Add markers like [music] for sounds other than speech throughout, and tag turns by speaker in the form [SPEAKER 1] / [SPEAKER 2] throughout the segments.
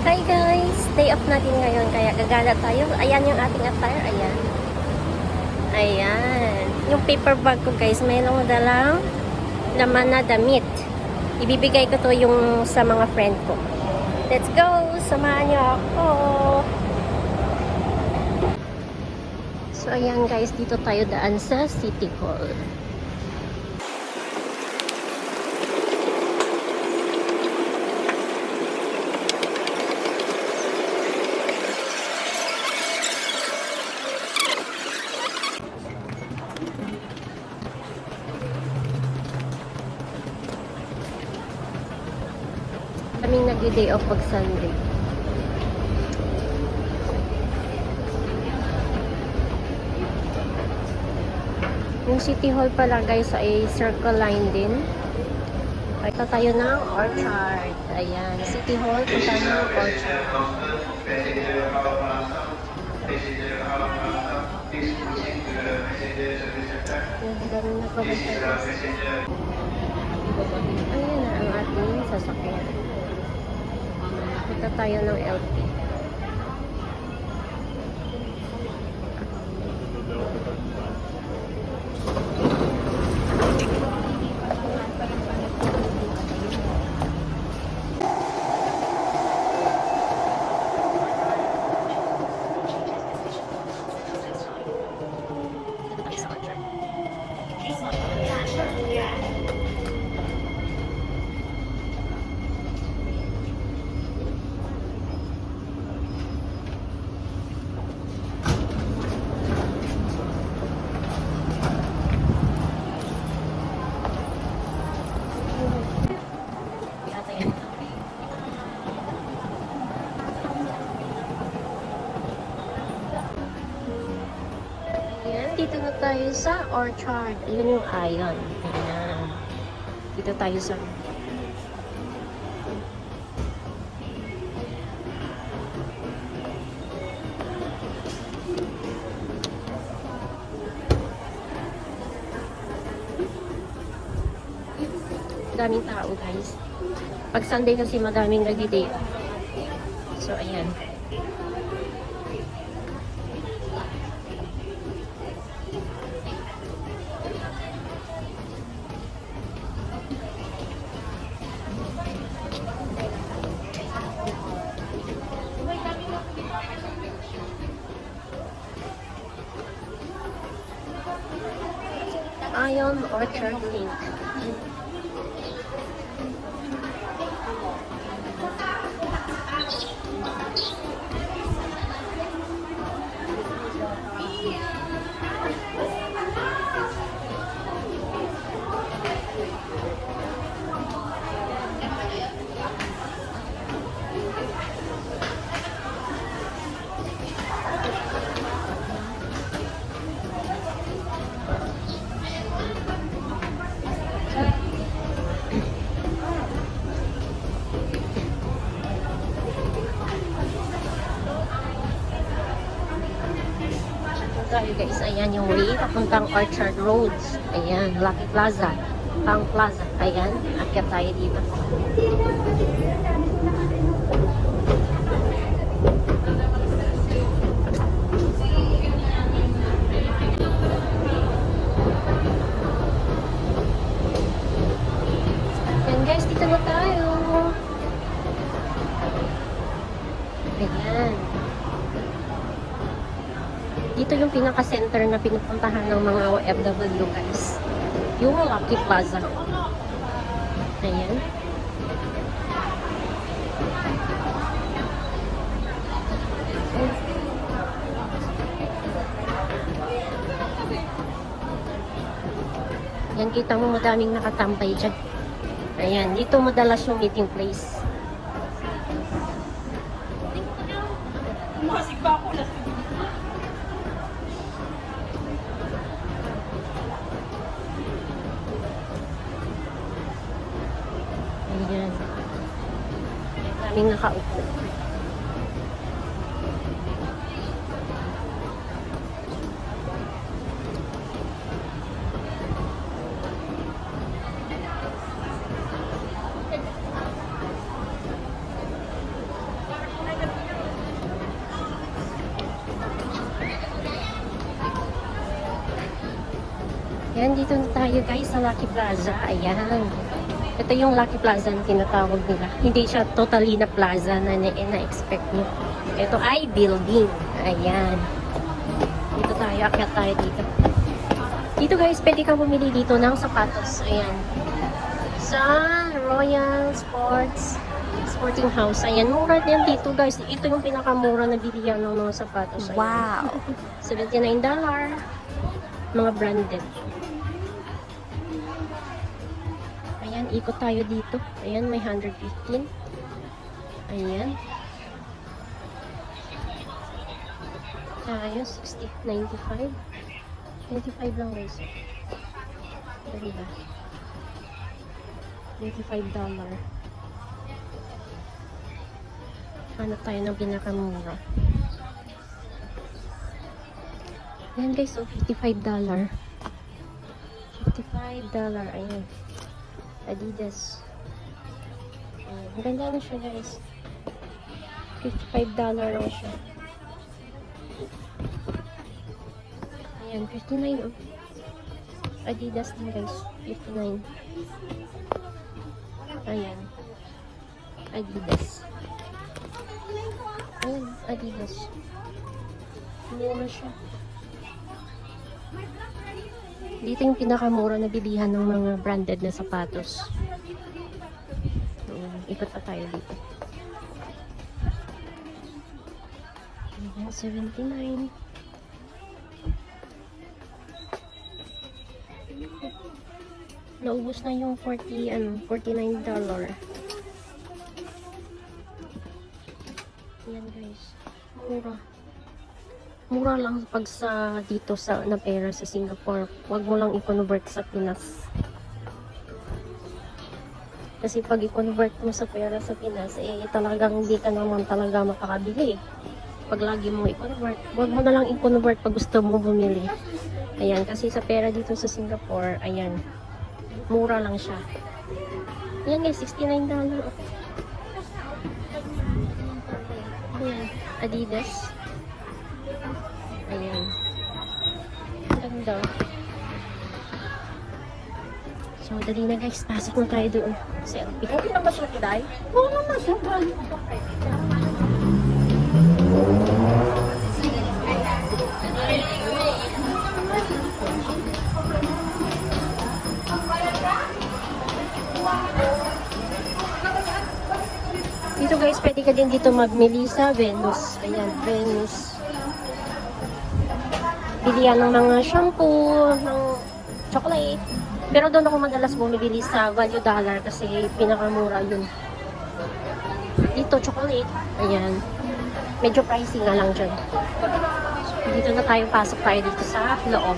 [SPEAKER 1] Hi guys! Day off natin ngayon kaya gagala tayo. Ayan yung ating attire. Ayan. Ayan. Yung paper bag ko guys, mayroong dalang laman na damit. Ibibigay ko to yung sa mga friend ko. Let's go! Samahan niyo ako! So ayan guys, dito tayo daan sa City Hall. Kaming nag-day off pag Sunday. Yung City Hall pala guys ay circle line din. Ito tayo ng Orchard. Ayan, City Hall, punta ng Orchard. Yung dami na tayo. Ayan na ang ating sasakyan. Punta tayo ng LP. Dito tayo sa Orchard. Ata yan. Ayan, dito na tayo sa orchard. Yun yung iron. Ayan. Dito tayo sa... Daming tao, guys. Pag Sunday kasi madaming nag-day. So, ayan. Ion Orchard Link. Tayo guys, ayan yung way papuntang Orchard Roads. Ayan, Lucky Plaza. Pang Plaza. Ayan, akyat tayo dito. Ayan guys, dito na tayo. Ayan. Dito yung pinaka-center na pinupuntahan ng mga OFW guys. Yung Lucky Plaza. Ayan. Yan, kita mo madaming nakatambay dyan. Ayan, dito madalas yung meeting place. laging nakaupo. Ayan, dito na tayo guys sa Lucky Plaza. Ayan. Ito yung Lucky Plaza na tinatawag nila. Hindi siya totally na plaza na na- na-expect nyo. Ito ay building. Ayan. Dito tayo, akyat tayo dito. Dito guys, pwede kang bumili dito ng sapatos. Ayan. Sa Royal Sports Sporting House. Ayan, mura din dito guys. Ito yung pinakamura na bilihan ng mga sapatos. Ayan.
[SPEAKER 2] Wow. [laughs]
[SPEAKER 1] $79. Mga branded. Ayan, ikot tayo dito. Ayan, may 115. Ayan. Tayo, 60, 95. 25 lang guys. Dali ba? 25 dollar. Hanap tayo ng pinakamura. Ayan guys, so 55 dollar. 55 dollar, ayan. Adidas. Ayan, ang ganda na siya guys. 55 dollar lang siya. Ayan, 59 oh. Adidas din guys, 59. Ayan. Adidas. Ayan, Adidas. Mura siya. Dito yung pinakamura na bilihan ng mga branded na sapatos. Ayan, ikot pa tayo dito. Ayan, 79. Naubos na yung 40, ano, 49 dollar. Ayan guys. Mura. Mura lang pag sa dito sa na pera sa Singapore. Huwag mo lang i-convert sa Pinas. Kasi pag i-convert mo sa pera sa Pinas, eh talagang hindi ka naman talaga makakabili. Pag lagi mo i-convert, huwag mo na lang i-convert pag gusto mo bumili. Ayan, kasi sa pera dito sa Singapore, ayan, mura lang siya. Ayan guys, $69 dollar. Ayan, Adidas. Ayan. Ganda. So, dali na guys. Pasok na tayo doon. Selfie.
[SPEAKER 2] Okay na ba siya today? Oo naman siya.
[SPEAKER 1] Dito guys, pwede ka din dito magmili sa Venus. Ayan, Venus. Bilihan ng mga shampoo, ng chocolate. Pero doon ako madalas bumibili sa value dollar kasi pinakamura yun. Dito, chocolate. Ayan. Medyo pricey nga lang dyan. Dito na tayo, pasok tayo dito sa loob.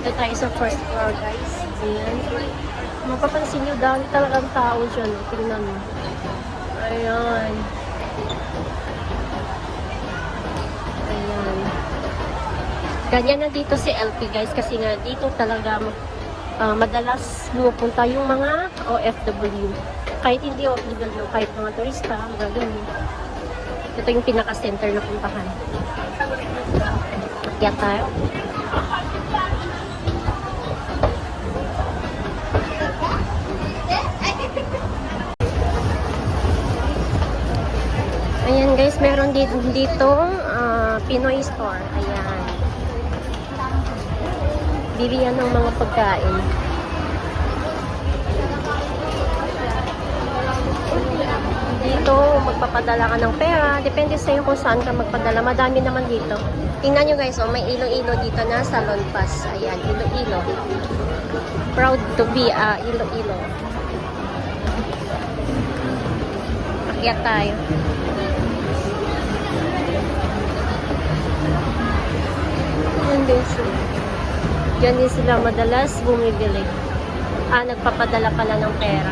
[SPEAKER 1] Dito tayo sa first floor, guys. Ayan. Mapapansin nyo, dami talagang tao dyan. Tingnan mo. Ayan. Ayan. Ganyan na dito si LP, guys. Kasi nga, dito talaga ah, madalas pumupunta yung mga OFW. Kahit hindi OFW, kahit mga turista, mga ganun. Ito yung pinaka-center na puntahan. Kaya tayo. Guys, meron dito, dito ah, Pinoy store. Ayan. Bilihan ng mga pagkain. Dito, magpapadala ka ng pera. Depende sa iyo kung saan ka magpadala. Madami naman dito. Tingnan nyo guys, oh, may ilo-ilo dito na salon pass. Ayan, ilo-ilo. Proud to be a ilo-ilo. Akyat tayo. convention. Diyan din sila madalas bumibili. Ah, nagpapadala pala ng pera.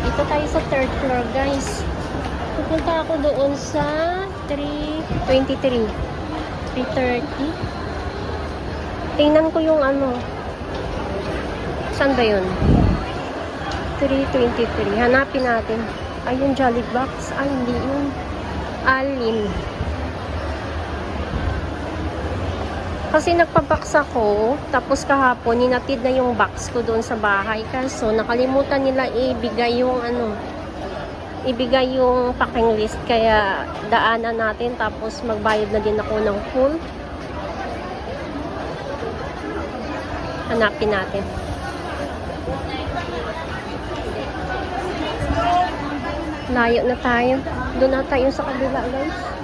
[SPEAKER 1] Dito tayo sa third floor, guys. Pupunta ako doon sa 323. 330. Tingnan ko yung ano. Saan ba yun? 323. Hanapin natin. Ay, yung Jolly Box. Ay, hindi yun. Alin. Kasi nagpa-box ako, tapos kahapon, ninatid na yung box ko doon sa bahay. Kaso, nakalimutan nila ibigay yung ano, ibigay yung packing list. Kaya, daanan natin, tapos magbayad na din ako ng full. Hanapin natin. Layo na tayo. Doon na tayo sa kabila, guys.